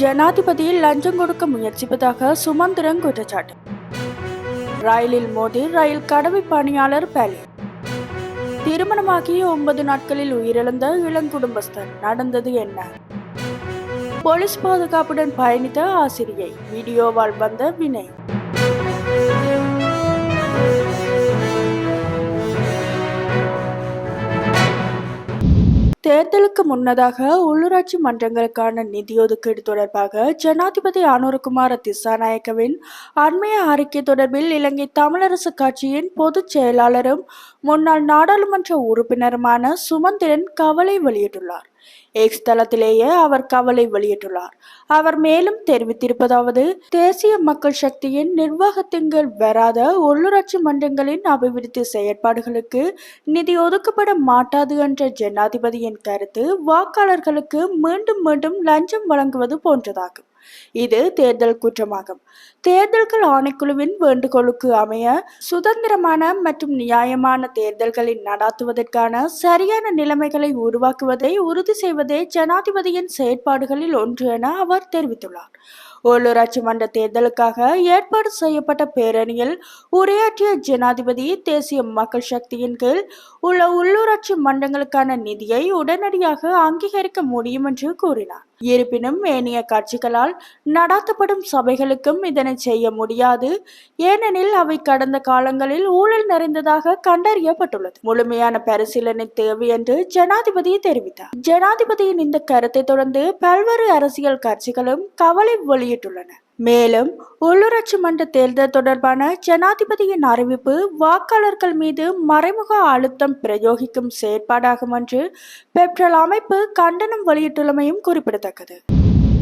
ஜனாதிபதியில் லஞ்சம் கொடுக்க முயற்சிப்பதாக சுமந்திரன் குற்றச்சாட்டு. ரயிலில் மோதி ரயில் கடவை பணியாளர் பலி. திருமணமாகி ஒன்பது நாட்களில் உயிரிழந்த இளங்குடும்பஸ்தர் நடந்தது என்ன? போலீஸ் பாதுகாப்புடன் பயணித்த ஆசிரியை வீடியோவால் வந்த வினை முன்னதாக உள்ளூராட்சி மன்றங்களுக்கான நிதி ஒதுக்கீடு தொடர்பாக ஜனாதிபதி அனுரகுமார திசாநாயக்கவின் அண்மைய அறிக்கை தொடர்பில் இலங்கை தமிழரசு கட்சியின் பொதுச் செயலாளரும் முன்னாள் நாடாளுமன்ற உறுப்பினருமான சுமந்திரன் கவலை வெளியிட்டுள்ளார். எக்ஸ் தளத்திலேயே அவர் கவலை வெளியிட்டுள்ளார். அவர் மேலும் தெரிவித்திருப்பதாவது தேசிய மக்கள் சக்தியின் நிர்வாகத்தின் கீழ் வராத உள்ளூராட்சி மன்றங்களின் அபிவிருத்தி செயற்பாடுகளுக்கு நிதி ஒதுக்கப்பட மாட்டாது என்ற ஜனாதிபதியின் கருத்து வாக்காளர்களுக்கு மீண்டும் மீண்டும் லஞ்சம் வழங்குவது போன்றதாகும். இது தேர்தல் குற்றமாகும். தேர்தல்கள் ஆணைக்குழுவின் வேண்டுகோளுக்கு அமைய சுதந்திரமான மற்றும் நியாயமான தேர்தல்களை நடாத்துவதற்கான சரியான நிலைமைகளை உருவாக்குவதை உறுதி செய்வதே ஜனாதிபதியின் செயற்பாடுகளில் ஒன்று என அவர் தெரிவித்துள்ளார். உள்ளூராட்சி மன்ற தேர்தலுக்காக ஏற்பாடு செய்யப்பட்ட பேரணியில் உரையாற்றிய ஜனாதிபதி தேசிய மக்கள் சக்தியின் கீழ் உள்ள உள்ளூராட்சி மன்றங்களுக்கான நிதியை உடனடியாக அங்கீகரிக்க முடியும் என்று கூறினார். இருப்பினும் ஏனைய கட்சிகளால் நடாத்தப்படும் சபைகளுக்கும் இதனை செய்ய முடியாது. ஏனெனில் அவை கடந்த காலங்களில் ஊழல் நிறைந்ததாக கண்டறியப்பட்டுள்ளது. முழுமையான பரிசீலனை தேவை என்று ஜனாதிபதி தெரிவித்தார். ஜனாதிபதியின் இந்த கருத்தை தொடர்ந்து பல்வேறு அரசியல் கட்சிகளும் கவலை வெளியிட்டுள்ளன. மேலும் உள்ளூராட்சி மன்ற தேர்தல் தொடர்பான ஜனாதிபதியின் அறிவிப்பு வாக்காளர்கள் மீது மறைமுக அழுத்தம் பிரயோகிக்கும் செயற்பாடாகும் என்று பெப்ரல் அமைப்பு கண்டனம் வெளியிட்டுள்ளமையும் குறிப்பிடத்தக்கது.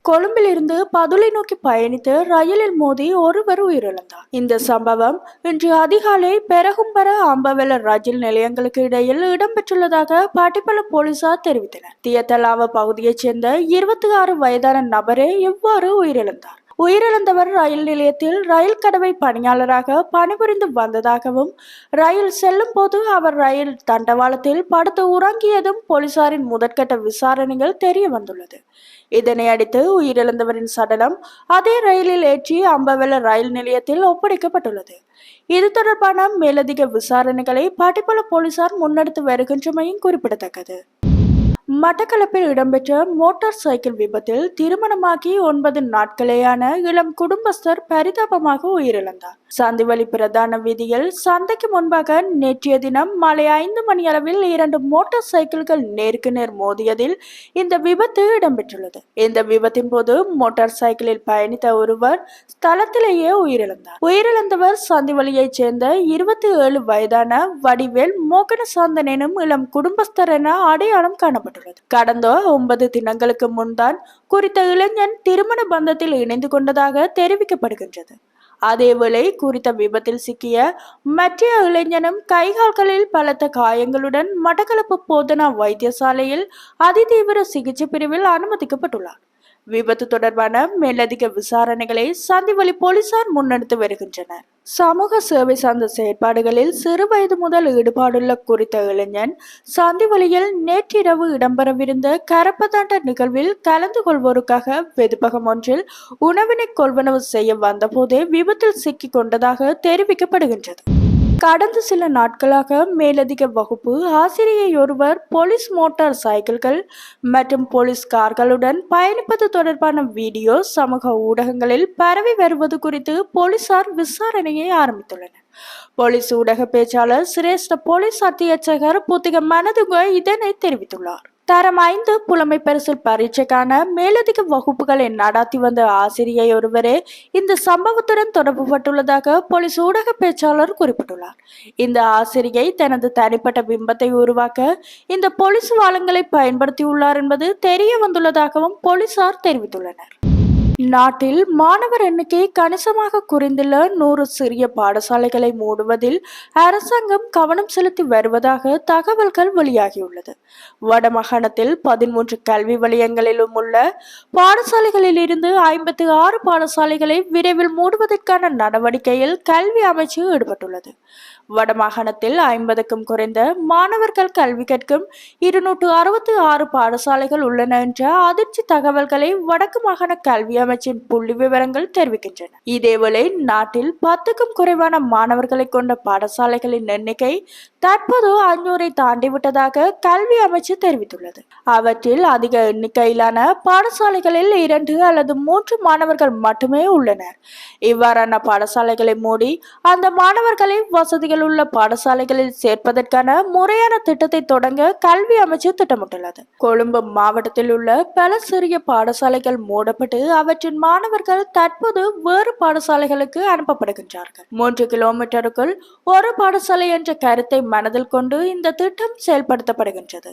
கொழும்பிலிருந்து பதுளை நோக்கி பயணித்து ரயிலில் மோதி ஒருவர் உயிரிழந்தார். இந்த சம்பவம் இன்று அதிகாலை பெரகும்பர அம்பவெல ரயில் நிலையங்களுக்கு இடையில் இடம்பெற்றுள்ளதாக பாட்டிப்பள போலீசார் தெரிவித்தனர். தியத்தலாவ பகுதியைச் சேர்ந்த இருபத்தி ஆறு வயதான நபரே இவ்வாறு உயிரிழந்தார். உயிரிழந்தவர் ரயில் நிலையத்தில் ரயில் கடவை பணியாளராக பணிபுரிந்து வந்ததாகவும் ரயில் செல்லும் போது அவர் ரயில் தண்டவாளத்தில் படுத்து உறங்கியதும் போலீசாரின் முதற்கட்ட விசாரணைகள் தெரிய வந்துள்ளது. இதனை அடுத்து உயிரிழந்தவரின் சடலம் அதே ரயிலில் ஏற்றி அம்பவெல ரயில் நிலையத்தில் ஒப்படைக்கப்பட்டுள்ளது. இது தொடர்பான மேலதிக விசாரணைகளை பாட்டிப்பள போலீசார் முன்னெடுத்து வருகின்றமையும் குறிப்பிடத்தக்கது. மட்டக்களப்பில் இடம்பெற்ற மோட்டார் சைக்கிள் விபத்தில் திருமணமாகி ஒன்பது நாட்களேயான இளம் குடும்பஸ்தர் பரிதாபமாக உயிரிழந்தார். சந்திவழி பிரதான வீதியில் சந்தைக்கு முன்பாக நேற்றைய தினம் மாலை ஐந்து மணி அளவில் இரண்டு மோட்டார் சைக்கிள்கள் நேருக்கு நேர் மோதியதில் இந்த விபத்து இடம்பெற்றுள்ளது. இந்த விபத்தின் போது மோட்டார் சைக்கிளில் பயணித்த ஒருவர் ஸ்தலத்திலேயே உயிரிழந்தார். உயிரிழந்தவர் சந்திவழியைச் சேர்ந்த இருபத்தி ஏழு வயதான வடிவேல் மோகனசாந்தன் எனும் இளம் குடும்பஸ்தர் என அடையாளம் கொண்டுள்ளது. கடந்த ஒன்பது தினங்களுக்கு முன்தான் குறித்த இளைஞன் திருமண பந்தத்தில் இணைந்து கொண்டதாக தெரிவிக்கப்படுகின்றது. அதேவேளை குறித்த விபத்தில் சிக்கிய மற்ற இளைஞனும் கைகால்களில் பலத்த காயங்களுடன் மட்டக்களப்பு போதனா வைத்தியசாலையில் அதிதீவிர சிகிச்சை பிரிவில் அனுமதிக்கப்பட்டுள்ளார் விபத்து தொடர்பான மேலதிக விசாரணைகளை சந்திவழி போலீசார் முன்னெடுத்து வருகின்றனர். சமூக சேவை சார்ந்த செயற்பாடுகளில் சிறு வயது முதல் ஈடுபாடுள்ள குறித்த இளைஞன் சந்திவழியில் நேற்றிரவு இடம்பெறவிருந்த கரப்பதாண்ட நிகழ்வில் கலந்து கொள்வோருக்காக வெதுப்பகம் ஒன்றில் உணவினை கொள்வனவு செய்ய வந்தபோதே விபத்தில் சிக்கிக் கொண்டதாக தெரிவிக்கப்படுகின்றது. கடந்த சில நாட்களாக மேலதிக வகுப்பு ஆசிரியை ஒருவர் போலீஸ் மோட்டார் சைக்கிள்கள் மற்றும் போலீஸ் கார்களுடன் பயணிப்பது தொடர்பான வீடியோ சமூக ஊடகங்களில் பரவி வருவது குறித்து போலீசார் விசாரணையை ஆரம்பித்துள்ளனர். போலீஸ் ஊடக பேச்சாளர் சிரேஷ்ட போலீஸ் அத்தியட்சகர் புத்திக மனதுக இதனை தெரிவித்துள்ளார். தரம் ஐந்து புலமை பரிசில் பரீட்சைக்கான மேலதிக வகுப்புகளை நடாத்தி வந்த ஆசிரியை ஒருவரே இந்த சம்பவத்துடன் தொடர்புபட்டுள்ளதாக போலீஸ் ஊடக பேச்சாளர் குறிப்பிட்டுள்ளார். இந்த ஆசிரியை தனது தனிப்பட்ட பிம்பத்தை உருவாக்க இந்த போலீஸ் வாளங்களை பயன்படுத்தியுள்ளார் என்பது தெரிய வந்துள்ளதாகவும் போலீசார் தெரிவித்துள்ளனர். நாட்டில் மாணவர் எண்ணிக்கை கணிசமாக குறைந்துள்ள நூறு சிறிய பாடசாலைகளை மூடுவதில் அரசாங்கம் கவனம் செலுத்தி வருவதாக தகவல்கள் வெளியாகியுள்ளது. வடமாகாணத்தில் பதிமூன்று கல்வி வலயங்களிலும் உள்ள பாடசாலைகளில் இருந்து ஐம்பத்தி ஆறு பாடசாலைகளை விரைவில் மூடுவதற்கான நடவடிக்கையில் கல்வி அமைச்சு ஈடுபட்டுள்ளது. வடமாகாணத்தில் ஐம்பதுக்கும் குறைந்த மாணவர்கள் கல்வி கற்கும் இருநூற்று அறுபத்தி ஆறு பாடசாலைகள் உள்ளன என்ற அதிர்ச்சி தகவல்களை வடக்கு மாகாண கல்வி அமைச்சின் புள்ளி விவரங்கள் தெரிவிக்கின்றன. இதேவேளை நாட்டில் பத்துக்கும் குறைவான மாணவர்களை கொண்ட பாடசாலைகளின் எண்ணிக்கை தற்போது அஞ்சூரை தாண்டிவிட்டதாக கல்வி அமைச்சு தெரிவித்துள்ளது. அவற்றில் அதிக எண்ணிக்கையிலான பாடசாலைகளில் இரண்டு அல்லது மூன்று மாணவர்கள் மட்டுமே உள்ளனர். இவ்வாறான பாடசாலைகளை மூடி அந்த மாணவர்களை வசதிகள் உள்ள பாடசாலைகளில் சேர்ப்பதற்கான முறையான திட்டத்தை தொடங்க கல்வி அமைச்சு திட்டமிட்டுள்ளது. கொழும்பு மாவட்டத்தில் உள்ள பல சிறிய பாடசாலைகள் மூடப்பட்டு அவற்றின் மாணவர்கள் தற்போது வேறு பாடசாலைகளுக்கு அனுப்பப்படுகின்றார்கள். மூன்று கிலோமீட்டருக்குள் ஒரு பாடசாலை என்ற கருத்தை மனதில் கொண்டு இந்த திட்டம் செயல்படுத்தப்படுகின்றது.